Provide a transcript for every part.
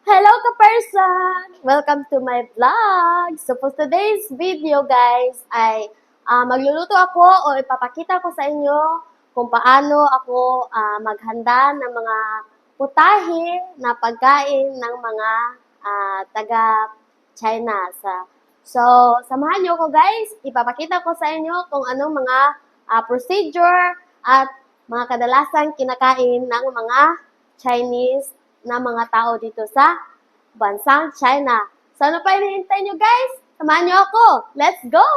Hello ka-person! Welcome to my vlog! So for today's video guys ay ah, magluluto ako o ipapakita ko sa inyo kung paano ako ah, maghanda ng mga putahe na pagkain ng mga ah, taga China. Sa, so samahan niyo ko guys, ipapakita ko sa inyo kung anong mga ah, procedure at mga kadalasang kinakain ng mga Chinese na mga tao dito sa bansang China. So ano pa hinihintay nyo guys? Samahan nyo ako! Let's go!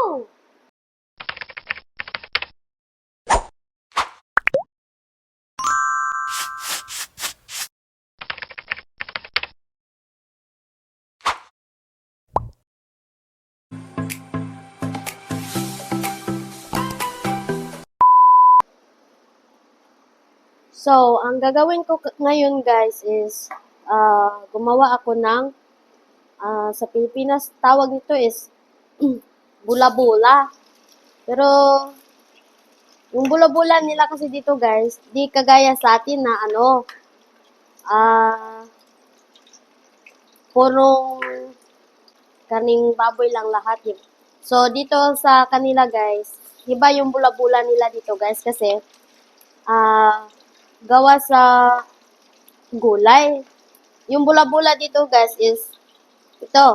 So, ang gagawin ko ngayon guys is ah, gumawa ako ng ah, sa Pilipinas tawag nito is bula-bula. Pero yung bula-bula nila kasi dito guys, di kagaya sa atin na ano ah purong karning baboy lang lahat. So dito sa kanila guys, iba yung bula-bula nila dito guys kasi ah gawa sa gulay. Yung bula-bula dito guys is ito.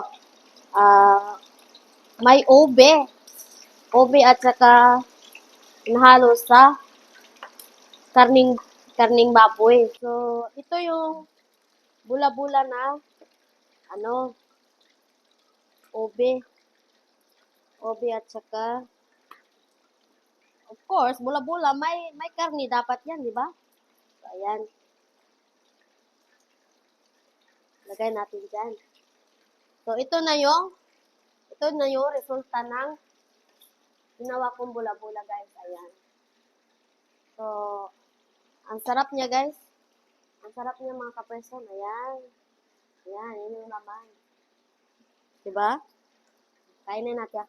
ah may ube. Ube at saka nahalo sa karning karning baboy. So ito yung bula-bula na ano ube. Ube at saka of course, bula-bula may may karni dapat 'yan, di ba? So, ayan. Lagay natin dyan. So, ito na yung, ito na yung resulta ng ginawa kong bula-bula, guys. Ayan. So, ang sarap niya, guys. Ang sarap niya, mga kapreson. Ayan. Ayan, yun yung laman. Diba? Kainin natin.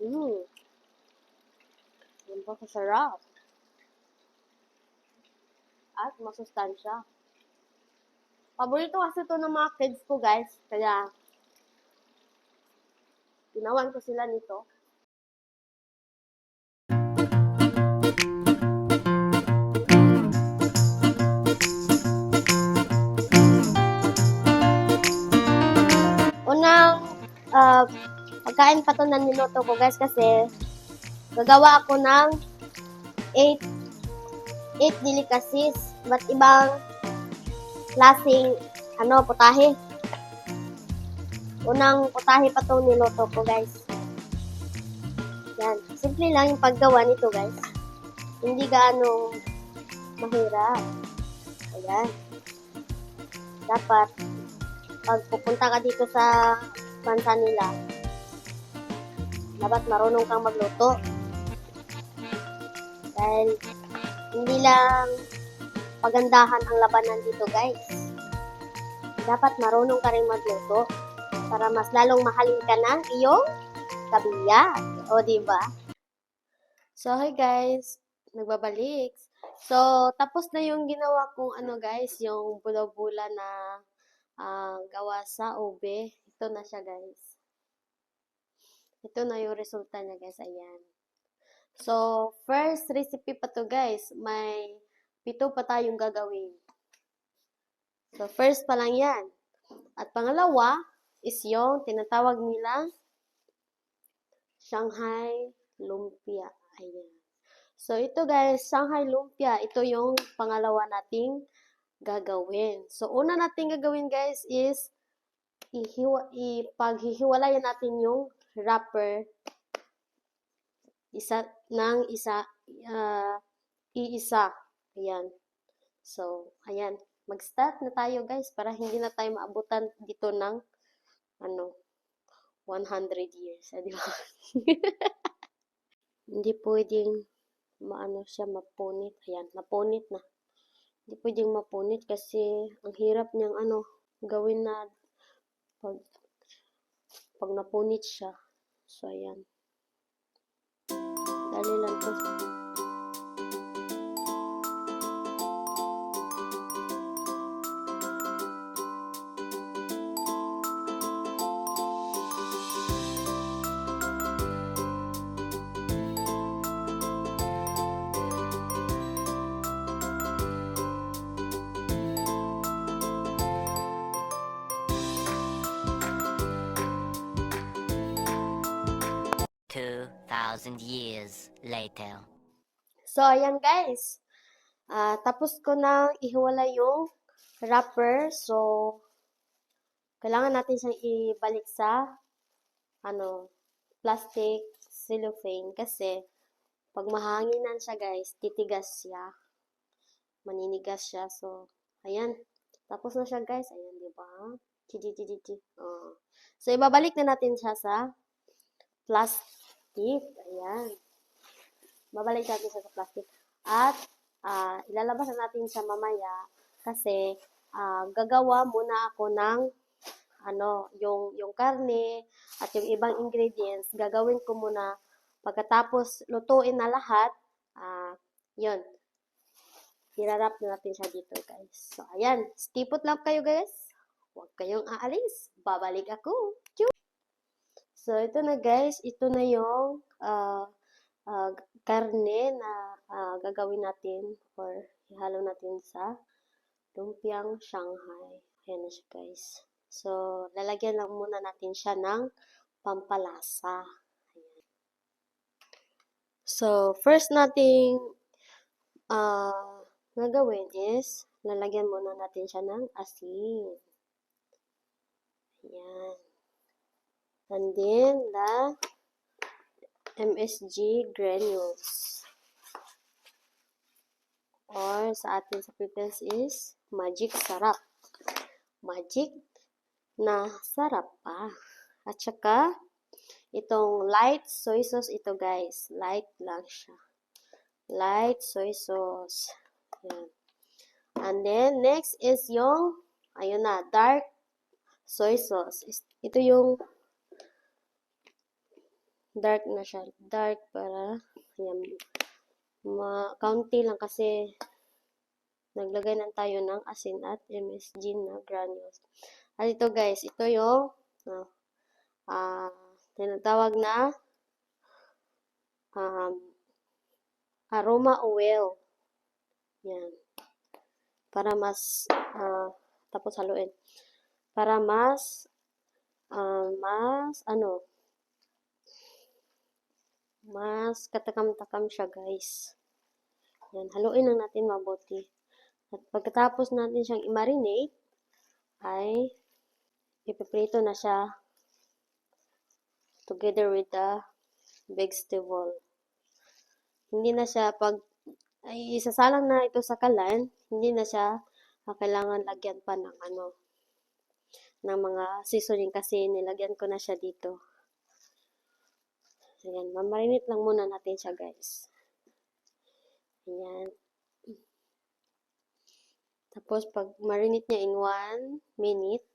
Mmm. Yan po kasarap. At masustansya. Paborito kasi ito ng mga kids ko, guys. Kaya, ginawan ko sila nito. Unang ah, pagkain pa to na niluto ko, guys, kasi gagawa ako ng 8 8 delicacies. Ba't ibang klaseng ano, putahe. Unang putahe pa to niluto ko, guys. Yan. Simple lang yung paggawa nito, guys. Hindi gaano mahirap. Ayan. Dapat, pag pupunta ka dito sa bansa nila, dapat marunong kang magluto. Dahil hindi lang pagandahan ang labanan dito, guys. Dapat marunong ka rin magluto para mas lalong mahalin ka ng iyong kabiyak. O, di ba? So, hi guys. Nagbabalik. So, tapos na yung ginawa kong ano guys, yung bula-bula na ah, gawa sa ube. Ito na siya guys. Ito na yung resulta niya guys. Ayan. So, first recipe pa to guys. May pito pa tayong gagawin. So, first pa lang yan. At pangalawa is yung tinatawag nilang Shanghai Lumpia. Ayan. So, ito guys, Shanghai Lumpia. Ito yung pangalawa nating gagawin. So, una nating gagawin guys is ihiwa, ipaghihiwalayan natin yung wrapper isa ng isa ah, iisa. Ayan. So, ayan. Mag-start na tayo guys para hindi na tayo maabutan dito ng ano 100 years, ah, di ba? hindi pwedeng maano siya mapunit. Ayan, napunit na. Hindi pwedeng mapunit kasi ang hirap niyang ano gawin na pag pag napunit siya. So, ayan. paralelas 2,000 years later. So, ayan guys. Ah, tapos ko na ihiwala yung wrapper. So, kailangan natin siyang ibalik sa ano, plastic cellophane kasi pag mahanginan siya guys, titigas siya. Maninigas siya. So, ayan. Tapos na siya guys. Ayan, di ba? Chichi, chichi, chichi. Oh. So, ibabalik na natin siya sa plastic. Ayan. Babalik natin sa plastic. At, ah, ilalabas na natin siya mamaya kasi ah, gagawa muna ako ng ano, yung yung karne at yung ibang ingredients, gagawin ko muna pagkatapos lutuin na lahat, ah, yun. Hirarap na natin siya dito, guys. So, ayan. Stay put lang kayo, guys. Huwag kayong aalis. Babalik ako. So, ito na, guys. Ito na yung ah, ah, karne na ah, gagawin natin or ihalo natin sa lumpiang Shanghai. Ayan na siya, guys. So, lalagyan lang muna natin siya ng pampalasa. Ayan. So, first nating ah gagawin is, lalagyan muna natin siya ng asin. Ayan. And then, the MSG granules. Or sa atin sa is magic sarap. Magic na sarap pa. At saka, itong light soy sauce ito guys. Light lang siya. Light soy sauce. Yan. And then, next is yung, ayun na, dark soy sauce. Ito yung dark na siya. Dark para, yan, ma kaunti lang kasi naglagay na tayo ng asin at MSG na granules. At ito guys, ito yung ah ah, tinatawag na um, aroma oil. Yan. Para mas ah, tapos haluin. Para mas ah, mas ano mas katakam-takam siya, guys. Yan, haluin lang natin mabuti. At pagkatapos natin siyang i-marinate, ay ipiprito na siya together with the vegetable. Hindi na siya pag ay isasalang na ito sa kalan, hindi na siya ah, kailangan lagyan pa ng ano ng mga seasoning kasi nilagyan ko na siya dito. Ayan, mamarinate lang muna natin siya, guys. Ayan. Tapos, pag marinate niya in 1 minute,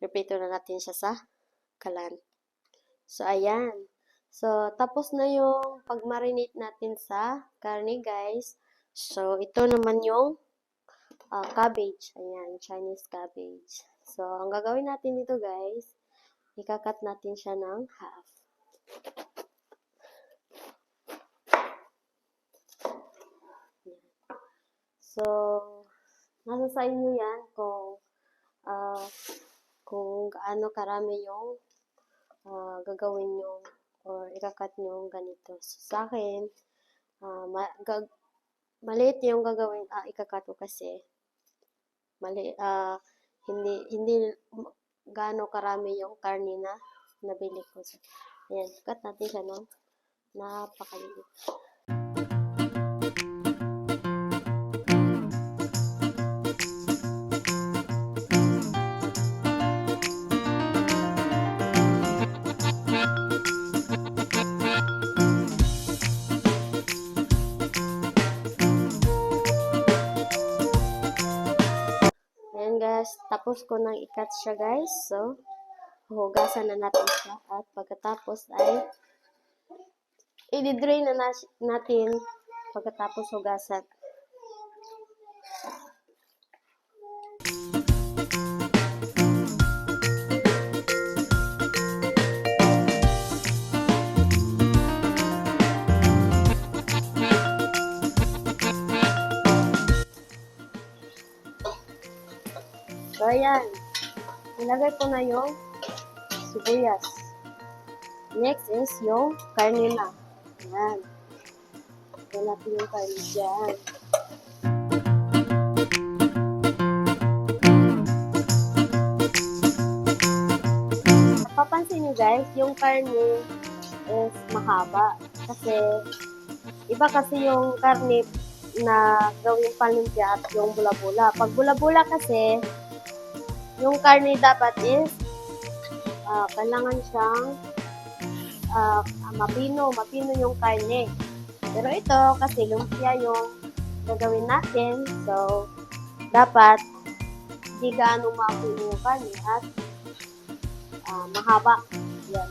prepare na natin siya sa kalan. So, ayan. So, tapos na yung pag-marinate natin sa karne, guys. So, ito naman yung ah, cabbage. Ayan, Chinese cabbage. So, ang gagawin natin dito, guys, ikakat natin siya ng half. So, nasa sa inyo yan kung ah, kung gaano karami yung ah, gagawin nyo or ikakat nyo ganito. So, sa akin, ah, ma- gag- maliit yung gagawin, ah, ikakat ko kasi mali, ah, hindi, hindi gaano karami yung karne na nabili ko. Ayan, cut natin siya ng napakaliit. Guys, tapos ko nang ikat siya guys. So, hugasan na natin siya. At pagkatapos ay i-drain na natin pagkatapos hugasan. So, ayan. Ilagay ko na yung sibuyas. Next is yung karne na. Ayan. Lagyan natin yung karne dyan. Papansin nyo guys, yung karne is mahaba. Kasi, iba kasi yung karne na gawing panumpya at yung bula-bula. Pag bula-bula kasi, yung karne dapat is ah, kailangan siyang ah, mapino, mapino yung karne. Pero ito, kasi lumpia yung gagawin natin. So, dapat di gaano mapino yung karne at ah, mahaba. Yan.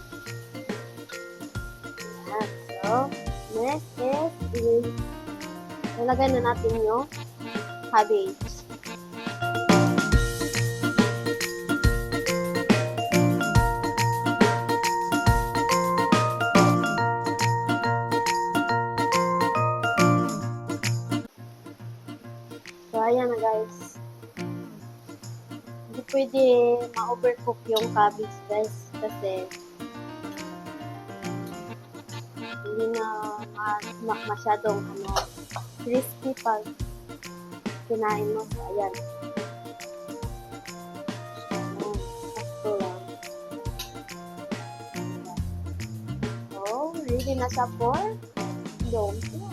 Yan. So, next is, ilagay na natin yung cabbage. Pwede ma-overcook yung cabbage guys kasi hindi na ma- masyadong ano, crispy pag kinain mo. So, ayan. So, ready na siya for lumpia.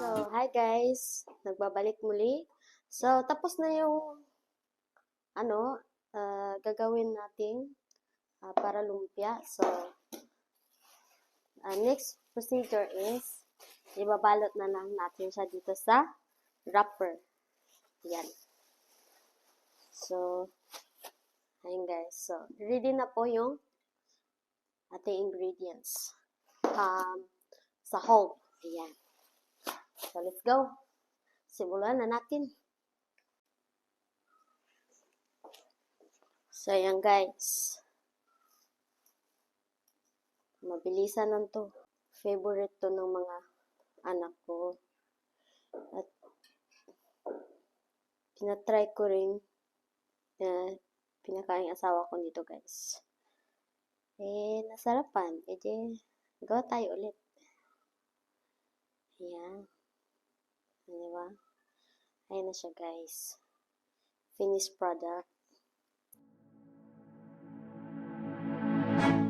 So, hi guys. Nagbabalik muli. So, tapos na yung ano, ah, gagawin natin ah, para lumpia. So, ah, next procedure is ibabalot na lang natin siya dito sa wrapper. Yan. So, ayun guys. So, ready na po yung ating ingredients. Um, sa whole. Ayan. So, let's go. Simulan na natin. So, ayan guys. Mabilisan lang to. Favorite to ng mga anak ko. At pinatry ko rin eh, pinakain asawa ko nito guys. Eh, nasarapan. Eh, di, gawa tayo ulit. Ayan. Di ba? Ayan na siya guys. Finished product. So,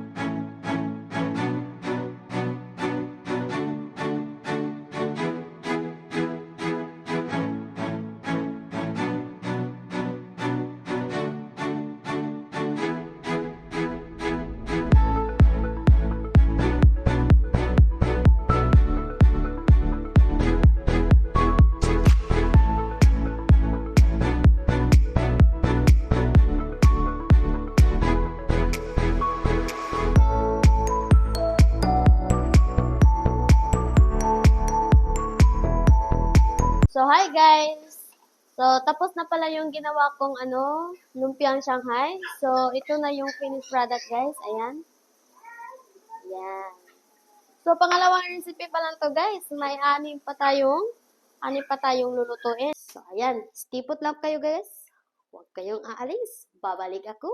guys! So, tapos na pala yung ginawa kong ano, lumpiang Shanghai. So, ito na yung finished product guys. Ayan. Ayan. So, pangalawang recipe pa lang to guys. May anim pa tayong, anim pa tayong lulutuin. So, ayan. Stipot lang kayo guys. Huwag kayong aalis. Babalik ako.